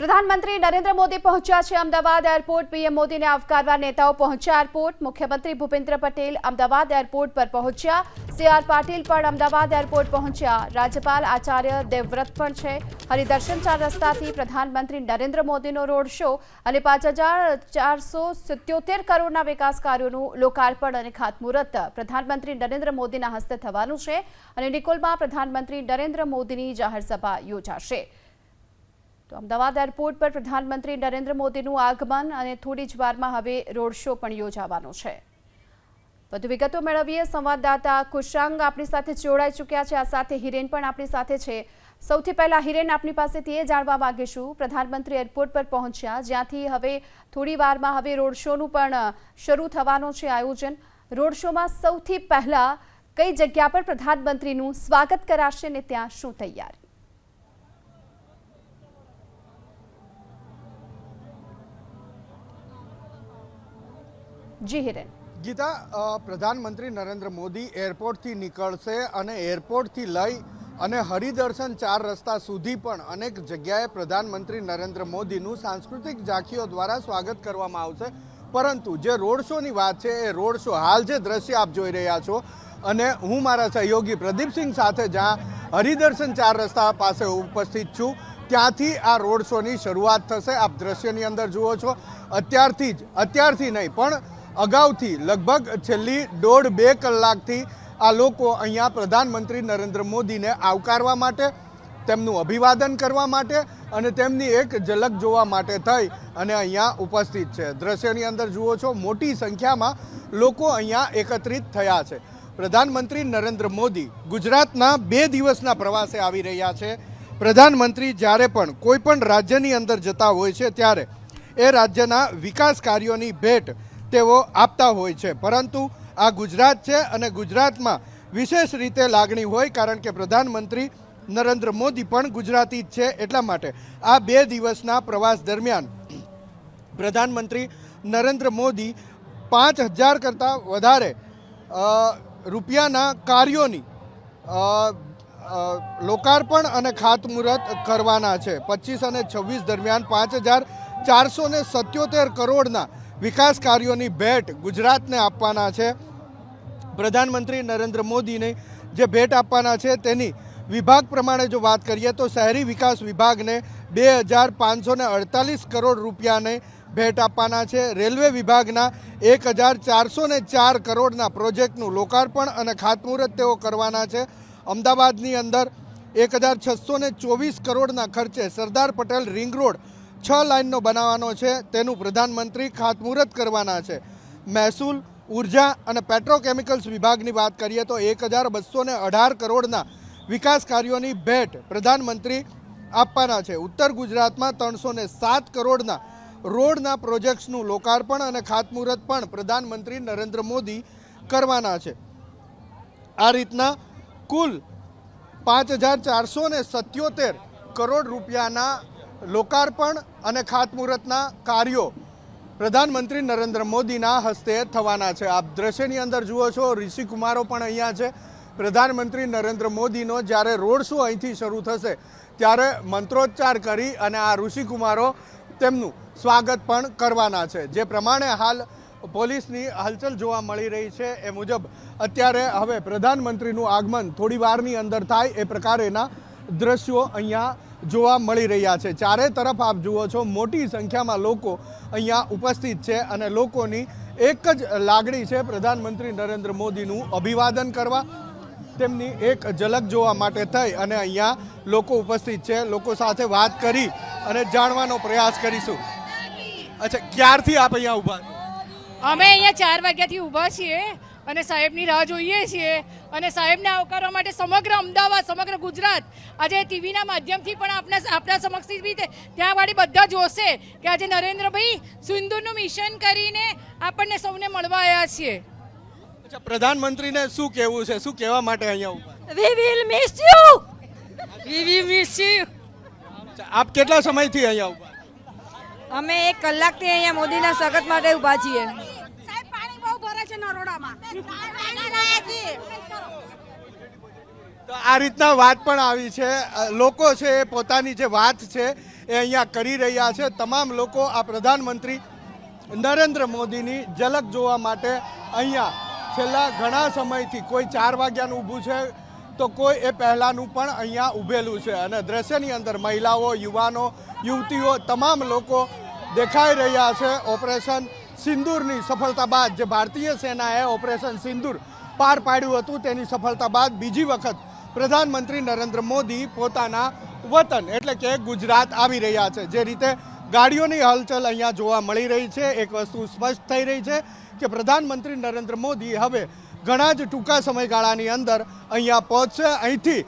પ્રધાનમંત્રી નરેન્દ્ર મોદી પહોંચ્યા છે અમદાવાદ એરપોર્ટ. પીએમ મોદીને આવકારવા નેતાઓ પહોંચ્યા એરપોર્ટ. મુખ્યમંત્રી ભૂપેન્દ્ર પટેલ અમદાવાદ એરપોર્ટ પર પહોંચ્યા. સી આર પાટીલ પણ અમદાવાદ એરપોર્ટ પહોંચ્યા. રાજ્યપાલ આચાર્ય દેવવ્રત પણ છે. હરિદર્શન ચાર રસ્તાથી પ્રધાનમંત્રી નરેન્દ્ર મોદીનો રોડ શો અને પાંચ હજાર ચારસો સિત્યોતેર કરોડના વિકાસ કાર્યોનું લોકાર્પણ અને ખાતમુહૂર્ત પ્રધાનમંત્રી નરેન્દ્ર મોદીના હસ્તે થવાનું છે અને નિકોલમાં પ્રધાનમંત્રી નરેન્દ્ર મોદીની જાહેરસભા યોજાશે. તો અમદાવાદ એરપોર્ટ પર પ્રધાનમંત્રી નરેન્દ્ર મોદીનું આગમન અને થોડી જ વારમાં હવે રોડ શો પણ યોજાવાનો છે. વધુ વિગતો મેળવીએ. સંવાદદાતા કુશાંગ આપણી સાથે જોડાઈ ચૂક્યા છે. આ સાથે હિરેન પણ આપણી સાથે છે. સૌથી પહેલા હિરેન આપણી પાસેથી એ જાણવા માગીશું. પ્રધાનમંત્રી એરપોર્ટ પર પહોંચ્યા. જ્યાંથી હવે થોડી વારમાં હવે રોડ શોનું પણ શરૂ થવાનું છે આયોજન. રોડ શોમાં સૌથી પહેલા કઈ જગ્યા પર પ્રધાનમંત્રીનું સ્વાગત કરાશે ને ત્યાં શું તૈયારી? જી હિરેન. ગીતા પ્રધાનમંત્રી નરેન્દ્ર મોદી એરપોર્ટથી નીકળશે અને એરપોર્ટથી લઈ અને હરિદર્શન ચાર રસ્તા સુધી પણ અનેક જગ્યાએ પ્રધાનમંત્રી નરેન્દ્ર મોદીનું સાંસ્કૃતિક ઝાંખીઓ દ્વારા સ્વાગત કરવામાં આવશે. પરંતુ જે રોડ શોની વાત છે, એ રોડ શો હાલ જે દ્રશ્ય આપ જોઈ રહ્યા છો અને હું મારા સહયોગી પ્રદીપસિંહ સાથે જ્યાં હરિદર્શન ચાર રસ્તા પાસે ઉપસ્થિત છું, ત્યાંથી આ રોડ શોની શરૂઆત થશે. આપ દ્રશ્યની અંદર જુઓ છો. અત્યારથી જ, અત્યારથી નહીં, પણ અગાઉથી લગભગ છેલ્લી દોઢ બે કલાકથી આ લોકો અહીંયા પ્રધાનમંત્રી નરેન્દ્ર મોદીને આવકારવા માટે, તેમનું અભિવાદન કરવા માટે અને તેમની એક ઝલક જોવા માટે થઈ અને અહીંયા ઉપસ્થિત છે. દ્રશ્યની અંદર જુઓ છો, મોટી સંખ્યામાં લોકો અહીંયા એકત્રિત થયા છે. પ્રધાનમંત્રી નરેન્દ્ર મોદી ગુજરાતના બે દિવસના પ્રવાસે આવી રહ્યા છે. પ્રધાનમંત્રી જ્યારે પણ કોઈ પણ રાજ્યની અંદર જતા હોય છે, ત્યારે એ રાજ્યના વિકાસ કાર્યોની ભેટ તેઓ આપતા હોય છે. પરંતુ આ ગુજરાત છે અને ગુજરાતમાં વિશેષ રીતે લાગણી હોય કારણ કે પ્રધાનમંત્રી નરેન્દ્ર મોદી પણ ગુજરાતી જ છે એટલા માટે આ બે દિવસના પ્રવાસ દરમિયાન પ્રધાનમંત્રી નરેન્દ્ર મોદી પાંચ હજાર કરતાં વધારે રૂપિયાના કાર્યોની લોકાર્પણ અને ખાતમુહૂર્ત કરવાના છે. પચીસ અને છવ્વીસ દરમિયાન પાંચ હજાર ચારસો સત્યોતેર કરોડના વિકાસ કાર્યોની ભેટ ગુજરાતને આપવાના છે. પ્રધાનમંત્રી નરેન્દ્ર મોદીને જે ભેટ આપવાના છે તેની વિભાગ પ્રમાણે જો વાત કરીએ તો શહેરી વિકાસ વિભાગને બે હજાર પાંચસો અડતાલીસ કરોડ રૂપિયાને ભેટ આપવાના છે. રેલવે વિભાગના એક હજાર ચારસો ચાર કરોડના પ્રોજેક્ટનું લોકાર્પણ અને ખાતમુહૂર્ત તેઓ કરવાના છે. અમદાવાદની અંદર એક હજાર છસો ચોવીસ કરોડના ખર્ચે સરદાર પટેલ રિંગ રોડ છ લાઇનનો બનાવવાનો છે, તેનું પ્રધાનમંત્રી ખાતમુહૂર્ત કરવાના છે. મહેસૂલ, ઊર્જા અને પેટ્રોકેમિકલ્સ વિભાગની વાત કરીએ તો એક હજાર બસો અઢાર કરોડના વિકાસ કાર્યોની ભેટ પ્રધાનમંત્રી આપવાના છે. ઉત્તર ગુજરાતમાં ત્રણસો સાત કરોડના રોડના પ્રોજેક્ટ્સનું લોકાર્પણ અને ખાતમુહૂર્ત પણ પ્રધાનમંત્રી નરેન્દ્ર મોદી કરવાના છે. આ રીતના કુલ પાંચ હજાર ચારસો સત્યોતેર કરોડ રૂપિયાના લોકાર્પણ અને ખાતમુહૂર્તના કાર્યો પ્રધાનમંત્રી નરેન્દ્ર મોદીના હસ્તે થવાના છે. આપ દ્રશ્યની અંદર જુઓ છો, ઋષિ કુમારો પણ અહીંયા છે. પ્રધાનમંત્રી નરેન્દ્ર મોદીનો જ્યારે રોડ શો અહીંથી શરૂ થશે, ત્યારે મંત્રોચ્ચાર કરી અને આ ઋષિકુમારો તેમનું સ્વાગત પણ કરવાના છે. જે પ્રમાણે હાલ પોલીસની હલચલ જોવા મળી રહી છે, એ મુજબ અત્યારે હવે પ્રધાનમંત્રીનું આગમન થોડી વારની અંદર થાય, એ પ્રકારેના દ્રશ્યો અહીંયા જોવા મળી રહ્યા છે. ચારે તરફ આપ જુઓ છો, મોટી સંખ્યામાં લોકો અહીંયા ઉપસ્થિત છે અને લોકોની એક જ લાગણી છે પ્રધાનમંત્રી નરેન્દ્ર મોદીનું અભિવાદન કરવા. તેમની એક ઝલક જોવા માટે થઈ અને અહીંયા લોકો ઉપસ્થિત છે. લોકો સાથે વાત કરી અને જાણવાનો પ્રયાસ કરીશું. અચ્છા, ક્યારથી આપ અહીંયા ઊભા અમે અહીંયા ચાર વાગ્યાથી ઊભા છીએ અને સાહેબની રાહ જોઈએ છીએ. અને સાહેબને આવકારવા માટે સમગ્ર અમદાવાદ સમગ્ર ગુજરાત આજે ટીવીના માધ્યમથી પણ આપણા આપણા સમક્ષ બી ત્યાં વાળી બધા જોશે કે આજે નરેન્દ્રભાઈ સિંધુનું મિશન કરીને આપણને સૌને મળવા આવ્યા છીએ. અચ્છા પ્રધાનમંત્રીને શું કહેવું છે? શું કહેવા માટે અહીંયા we will miss you we will miss you આપ કેટલા સમયથી અહીંયા ઊભા અમે એક કલાકથી અહીંયા મોદીના સ્વાગત માટે ઊભા છીએ. છે નરોડામાં તો આ રીતના વાત પણ આવી છે. લોકો છે એ પોતાની જે વાત છે એ અહીંયા કરી રહ્યા છે. તમામ લોકો આ પ્રધાનમંત્રી નરેન્દ્ર મોદીની ઝલક જોવા માટે અહીંયા છેલ્લા ઘણા સમયથી કોઈ ચાર વાગ્યાનું ઊભું છે તો કોઈ એ પહેલાંનું પણ અહીંયા ઊભેલું છે. અને દ્રશ્યની અંદર મહિલાઓ યુવાનો યુવતીઓ તમામ લોકો દેખાઈ રહ્યા છે. ઓપરેશન સિંદૂરની સફળતા બાદ જે ભારતીય સેનાએ ઓપરેશન સિંદૂર પાર પાડ્યું હતું, તેની સફળતા બાદ બીજી વખત પ્રધાનમંત્રી નરેન્દ્ર મોદી પોતાના વતન એટલે કે ગુજરાત આવી રહ્યા છે. જે રીતે ગાડીઓની હલચલ અહીંયા જોવા મળી રહી છે. એક વસ્તુ સ્પષ્ટ થઈ રહી છે કે પ્રધાનમંત્રી નરેન્દ્ર મોદી હવે ઘણા જ ટૂંકા સમયગાળાની અંદર અહીંયા પહોંચશે. અહીંથી